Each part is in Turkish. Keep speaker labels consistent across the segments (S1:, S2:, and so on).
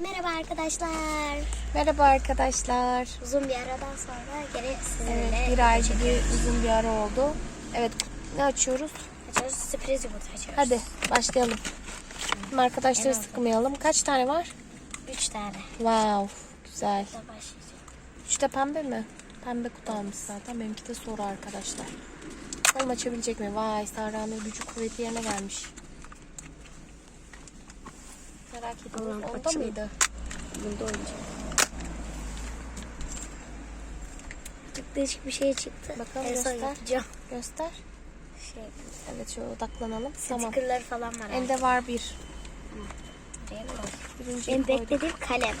S1: Merhaba arkadaşlar.
S2: Merhaba arkadaşlar.
S1: Uzun bir aradan sonra geri sizinle
S2: Evet, bir ay gibi uzun bir ara oldu. Evet, ne açıyoruz?
S1: açıyoruz. Sürpriz yumurta açıyoruz.
S2: Hadi başlayalım. Şimdi arkadaşları
S1: Evet.
S2: sıkmayalım. Kaç tane var?
S1: Üç tane.
S2: Wow, güzel. Üç de pembe mi? Pembe kutu almış zaten. Benimki de soru arkadaşlar. Bakalım açabilecek mi? Vay, Sahra'nın gücü kuvveti yerine gelmiş. Merak ediyorum. Onda
S1: açın.
S2: mıydı?
S1: Bunda oynayacağım. Çok değişik bir şey çıktı.
S2: Bakalım,
S1: En
S2: göster.
S1: yapacağım.
S2: Göster.
S1: Şey,
S2: Evet, şöyle odaklanalım. Tamam.
S1: stickerları falan var.
S2: Elde var bir. Birinci koyduk.
S1: beklediğim kalem.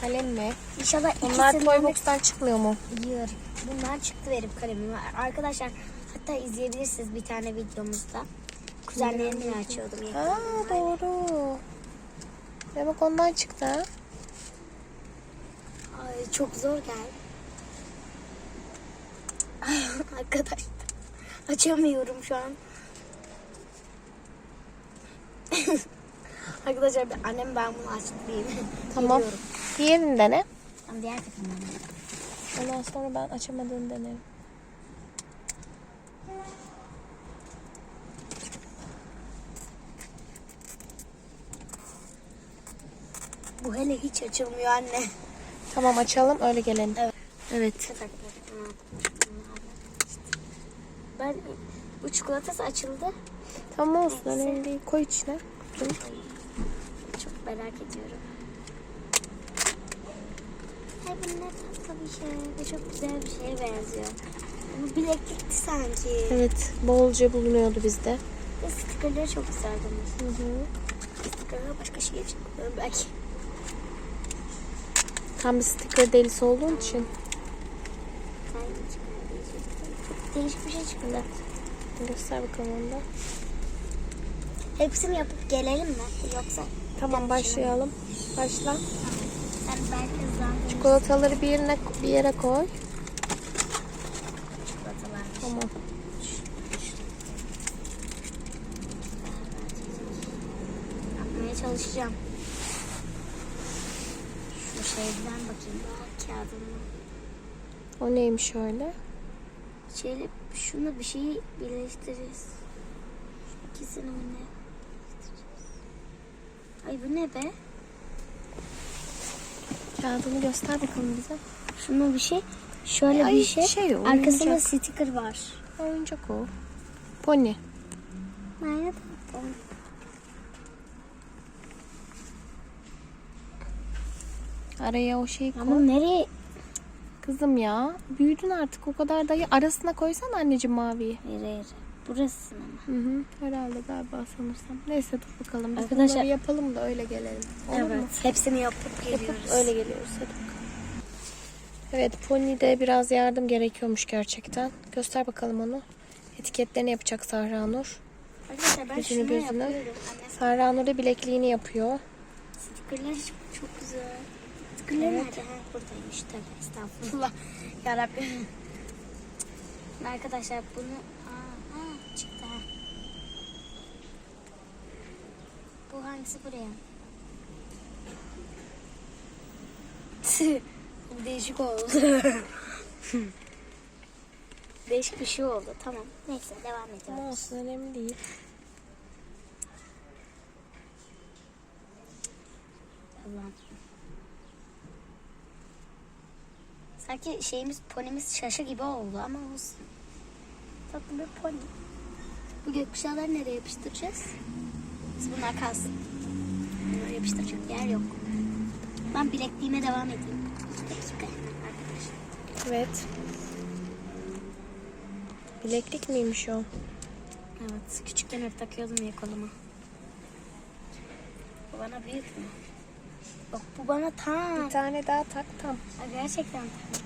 S2: Kalem mi?
S1: İnşallah
S2: Onlar
S1: ikisinden de
S2: Toybox'tan çıkmıyor mu?
S1: yiyorum. Bunlar çıktı benim kalemim. Arkadaşlar hatta izleyebilirsiniz bir tane videomuzda. Kuzenlerimle açıyordum. zamanlar.
S2: doğru. Demek ondan çıktı ha.
S1: Ay çok zor geldi. Arkadaşlar açamıyorum şu an. Arkadaşlar annem ben bunu açtı diyeyim.
S2: Tamam.
S1: Biliyorum.
S2: Diğerini dene.
S1: Ama diğer takımdan.
S2: Ondan sonra ben açamadığını denerim.
S1: Bu hele hiç açılmıyor anne.
S2: Tamam açalım öyle gelelim.
S1: Evet.
S2: Evet.
S1: Ben bu çikolatası açıldı.
S2: Tamam olsun önemli değil. Koy içine.
S1: Çok merak ediyorum. Ay bu ne tatlı bir şey. Ve çok güzel bir şeye benziyor. Bu bileklikti sanki.
S2: Evet bolca bulunuyordu bizde.
S1: Ve stikerleri çok güzeldi.
S2: Hı hı.
S1: Stikerler başka şey için belki.
S2: Tam bir sticker delisi olduğun için.
S1: Değişik bir şey çıktı.
S2: Göster bakalım onu da.
S1: Hepsini yapıp gelelim mi? Yoksa
S2: Tamam başlayalım. Başla.
S1: ben belki hızlandırırım.
S2: Çikolataları bir yerine bir yere koy.
S1: Çikolatalar.
S2: Tamam.
S1: Yapmaya çalışacağım. Şeyden bakayım. Daha kağıdımla.
S2: O neymiş öyle?
S1: Şöyle şunu bir şey birleştiririz. Şu ikisini ne? Ay bu ne be?
S2: Kağıdını göster bakalım bize.
S1: Şunu bir şey. Şöyle
S2: Ay,
S1: bir şey.
S2: şey,
S1: Arkasında
S2: oyuncak.
S1: sticker var.
S2: Oyuncak o. Pony.
S1: Nerede?
S2: Araya o şeyi koy.
S1: Ama nereye?
S2: Kızım ya büyüdün artık o kadar dayı arasına koysan anneciğim maviyi.
S1: Hayır hayır. Burası mı?
S2: Hı hı herhalde galiba sanırsam. Neyse dur bakalım biz
S1: Arkadaşlar-
S2: bunları yapalım da öyle gelelim. Olur mu?
S1: Hepsini yapıp geliyoruz.
S2: Yapıp öyle geliyoruz hadi bakalım. Evet Pony'de biraz yardım gerekiyormuş gerçekten. Göster bakalım onu. Etiketlerini yapacak Sahra Nur.
S1: Arkadaşlar ben
S2: Yüzünü gözünü. Sahra Nur da bilekliğini yapıyor.
S1: stickerlar çok, çok güzel. Stickerlar nerede? Ha, buradaymış. Estağfurullah. Yarabbim. Arkadaşlar bunu... Aa, aa, çıktı ha. Bu hangisi buraya? Bu Değişik oldu. Değişik bir şey oldu. Tamam. Neyse devam ediyoruz.
S2: olsun önemli değil.
S1: Allah'ım. Sanki şeyimiz ponimiz şaşı gibi oldu ama olsun. Tatlı bir pony. Bu gökkuşağları nereye yapıştıracağız? Biz bunlar kalsın. Bunları yapıştıracak yer yok. Ben bilekliğime devam edeyim. Bir dakika arkadaşlar.
S2: Evet. Bileklik miymiş o?
S1: Evet küçükken hep takıyordum ya koluma. Bu bana büyük mü? Yok bu bana tam.
S2: Bir tane daha tak tam.
S1: Aa, Gerçekten tam.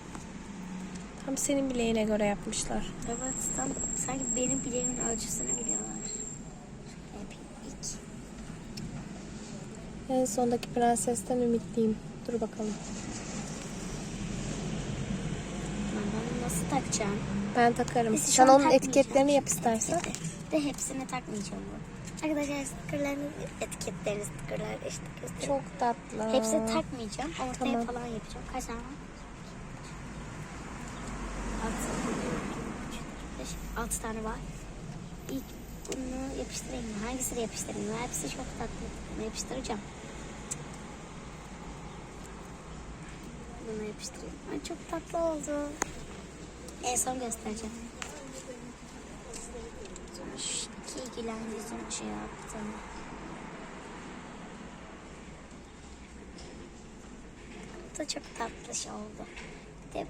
S2: Tam senin bileğine göre yapmışlar.
S1: Evet tam sanki benim bileğimin ölçüsünü biliyorlar. İlk.
S2: En sondaki prensesten ümitliyim. Dur bakalım.
S1: Ben bunu nasıl takacağım?
S2: Ben takarım.
S1: Şu
S2: Sen
S1: an
S2: onun
S1: takmayacağım.
S2: etiketlerini yap istersen.
S1: De hepsini takmayacağım bu. Arkadaşlar stickerlarını, etiketlerini, stickerlar işte göstereyim.
S2: Çok tatlı.
S1: Hepsini takmayacağım. Ortaya
S2: Tamam.
S1: falan yapacağım. Kaç tane var? Altı. üç, beş, altı tane var. İlk bunu yapıştırayım mı? Hangisini yapıştırayım? mı? Hepsi çok tatlı. Bunu yapıştıracağım. Bunu yapıştırayım. Ay çok tatlı oldu. En son göstereceğim. Sonra yüzüm şey yaptım. Bu da çok tatlı şey oldu. Bir de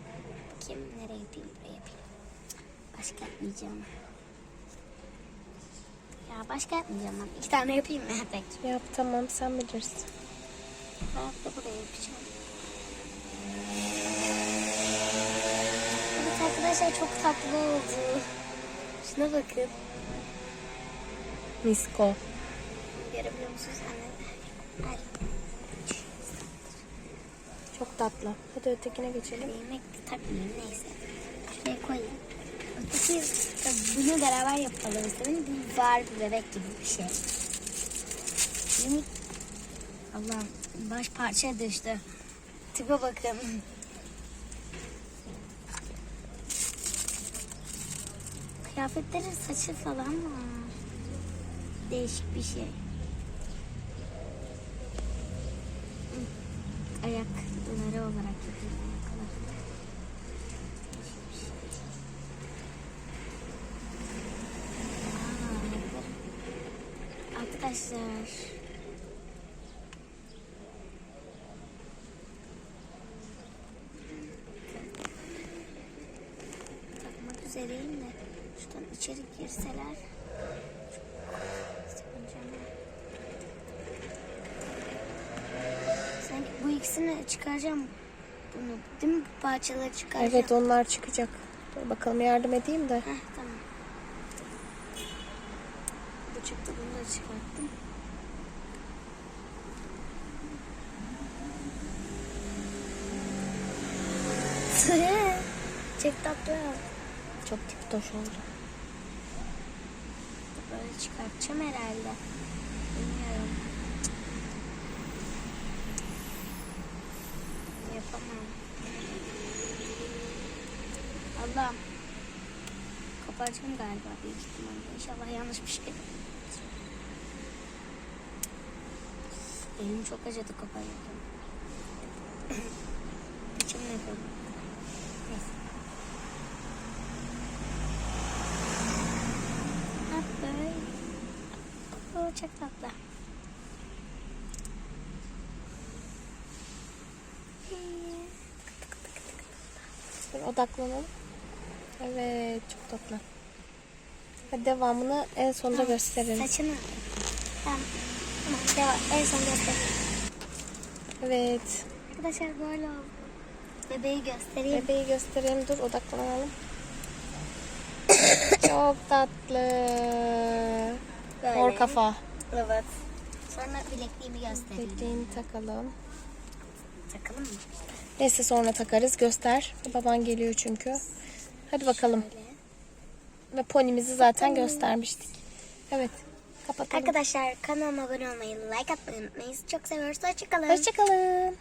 S1: bakayım nereye yapayım buraya yapayım. Başka yapmayacağım. Ya başka yapmayacağım ben. İki tane yapayım mı tek?
S2: Yap tamam sen bilirsin.
S1: Ben de buraya yapacağım. Evet arkadaşlar çok tatlı oldu. Şuna bakın.
S2: Misko.
S1: Görebiliyor musunuz? Anne. Ay.
S2: Çok tatlı. Hadi ötekine geçelim.
S1: Yemek takmayayım neyse. Şuraya koyayım. Öteki bunu beraber yapalım istedim. Bu var bir bebek gibi bir şey. Yemek Allah'ım baş parça düştü. Tipe bakın. Kıyafetlerin saçı falan var. Değişik bir şey. Ayakları olarak yapıyorum. Arkadaşlar. Takmak üzereyim de şuradan içeri girseler. Sanki bu ikisini çıkaracağım. Bunu değil mi? Bu parçaları çıkaracağım.
S2: Evet onlar çıkacak. Dur bakalım yardım edeyim de.
S1: Heh, tamam. Bu çıktı bunu da çıkarttım. Çok tatlı.
S2: Çok tiptoş oldu.
S1: Böyle çıkartacağım herhalde. Bilmiyorum. Yapamam. Allah'ım. Koparacağım galiba büyük ihtimalle. İnşallah yanlış bir şey. Elim çok acıdı koparırken. İçim ne yapıyorum? Neyse. Ha böyle. Çok tatlı.
S2: Dur odaklanalım. Evet çok tatlı. Hadi devamını en sonda gösterelim.
S1: Saçını. Tamam. Tamam devam. En son göstereyim.
S2: Evet.
S1: Arkadaşlar böyle oldu. Bebeği göstereyim.
S2: Bebeği gösterelim. Dur odaklanalım. çok tatlı.
S1: Böyle.
S2: Mor kafa.
S1: Evet. Sonra bilekliğimi göstereyim.
S2: Bilekliğini takalım.
S1: Takalım mı?
S2: Neyse sonra takarız. Göster. Baban geliyor çünkü. Hadi bakalım. Ve ponimizi zaten göstermiştik. Evet. Kapatalım.
S1: Arkadaşlar kanalıma abone olmayı, like atmayı unutmayın. Çok seviyoruz. Hoşçakalın.
S2: Hoşçakalın.